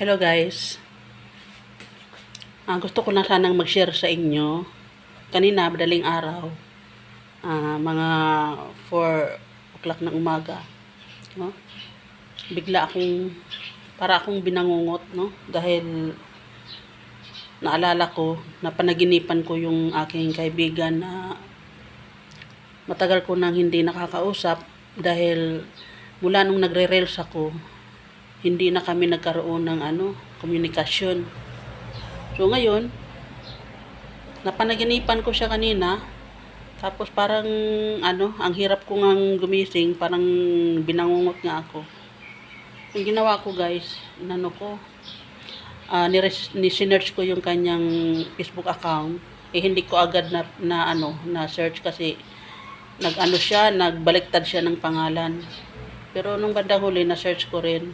Hello guys. Ah, gusto ko na sanang mag-share sa inyo. Kanina, madaling araw, ah, mga 4 o'clock ng umaga, no? Bigla akong, para akong binangungot, no? Dahil naalala ko, na panaginipan ko yung aking kaibigan na matagal ko nang hindi nakakausap dahil mula nung nagre-rails ako, hindi na kami nagkaroon ng ano, komunikasyon. So ngayon, napanaginipan ko siya kanina, tapos parang ano, ang hirap ko ngang gumising, parang binangungot nga ako. Yung ginawa ko guys, inano ko, uh, ni-search ko yung kanyang Facebook account, eh hindi ko agad na, na ano, na search kasi nag-ano siya, nagbaliktad siya ng pangalan. Pero nung bandang huli, na-search ko rin.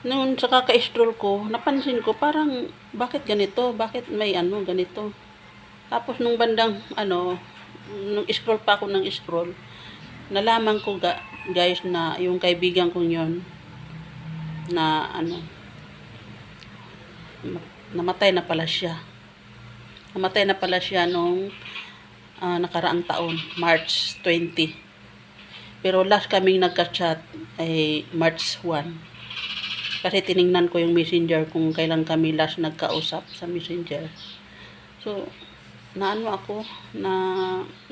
Noon sa kaka-stroll ko, napansin ko parang bakit ganito? Bakit may ano ganito? Tapos nung bandang ano, nung scroll pa ako ng scroll, nalaman ko ga, guys na yung kaibigan kong yon na ano namatay na pala siya. Namatay na pala siya nung uh, nakaraang taon, March 20. Pero last kaming nagka-chat ay March 1. Kasi tiningnan ko yung messenger kung kailan kami last nagkausap sa messenger. So, naano ako, na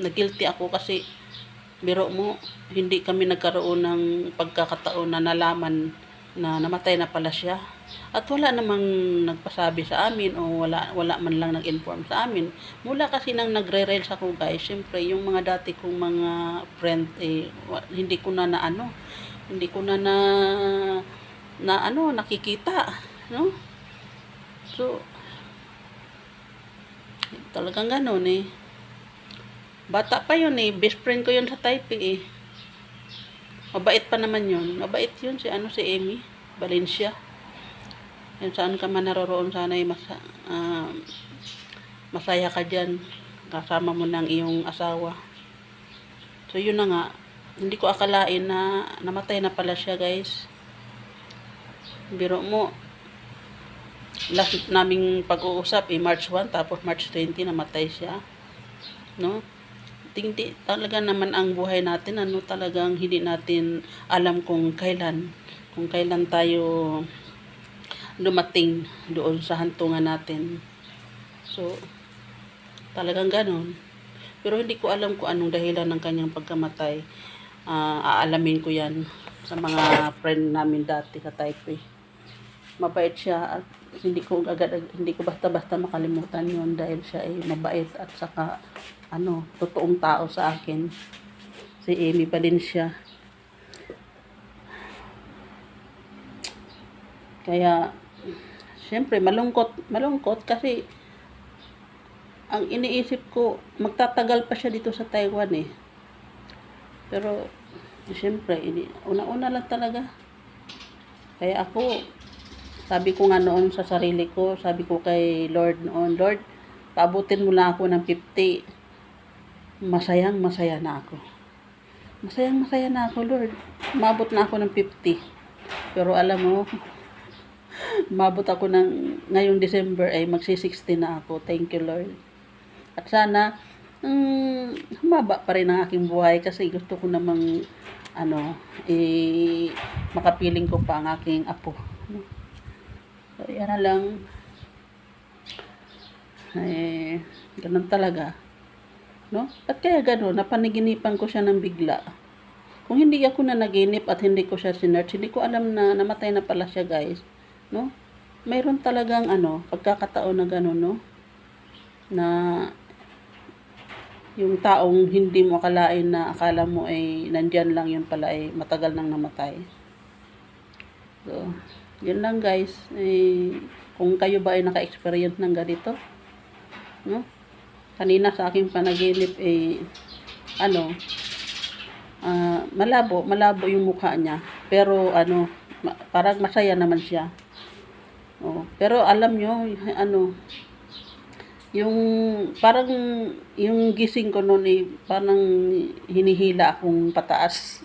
nagilty ako kasi biro mo, hindi kami nagkaroon ng pagkakataon na nalaman na namatay na pala siya. At wala namang nagpasabi sa amin o wala, wala man lang nag-inform sa amin. Mula kasi nang nagre-rails ako guys, syempre yung mga dati kong mga friend, eh, hindi ko na na ano, hindi ko na na, na ano, nakikita. No? So, talagang ganun eh. Bata pa yun eh, best friend ko yun sa Taipei eh. Mabait pa naman yun. Mabait yun si ano si Amy Valencia. Yan saan ka man naroroon sana ay mas, uh, masaya ka dyan. Kasama mo ng iyong asawa. So yun na nga. Hindi ko akalain na namatay na pala siya guys. Biro mo. Last naming pag-uusap eh March 1 tapos March 20 namatay siya. No? hindi talaga naman ang buhay natin ano talagang hindi natin alam kung kailan kung kailan tayo dumating doon sa hantungan natin so talagang ganon pero hindi ko alam kung anong dahilan ng kanyang pagkamatay uh, aalamin ko yan sa mga friend namin dati sa Taipei mabait siya at hindi ko agad hindi ko basta-basta makalimutan yon dahil siya ay mabait at saka ano, totoong tao sa akin. Si Amy Valencia. Kaya, syempre, malungkot, malungkot kasi ang iniisip ko, magtatagal pa siya dito sa Taiwan eh. Pero, syempre, una-una lang talaga. Kaya ako, sabi ko nga noon sa sarili ko, sabi ko kay Lord noon, Lord, paabutin mo lang ako ng 50 masayang masaya na ako. Masayang masaya na ako, Lord. Mabot na ako ng 50. Pero alam mo, mabot ako ng ngayong December ay magsi-60 na ako. Thank you, Lord. At sana, um, humaba pa rin ang aking buhay kasi gusto ko namang ano, eh, makapiling ko pa ang aking apo. Yan na lang. Eh, ganun talaga. No? At kaya gano'n, napanaginipan ko siya ng bigla. Kung hindi ako na naginip at hindi ko siya sinerch, hindi ko alam na namatay na pala siya guys. No? Mayroon talagang ano, pagkakataon na gano'n, no? Na yung taong hindi mo akalain na akala mo ay nandyan lang yun pala ay matagal nang namatay. So, yun lang guys. Eh, kung kayo ba ay naka-experience ng ganito, no? kanina sa aking panaginip eh ano uh, malabo malabo yung mukha niya pero ano parang masaya naman siya oh, pero alam nyo ano yung parang yung gising ko noon eh parang hinihila akong pataas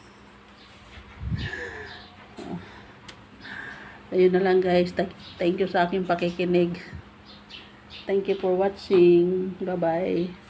Ayun na lang guys. Thank- you sa aking pakikinig. Thank you for watching. Bye-bye.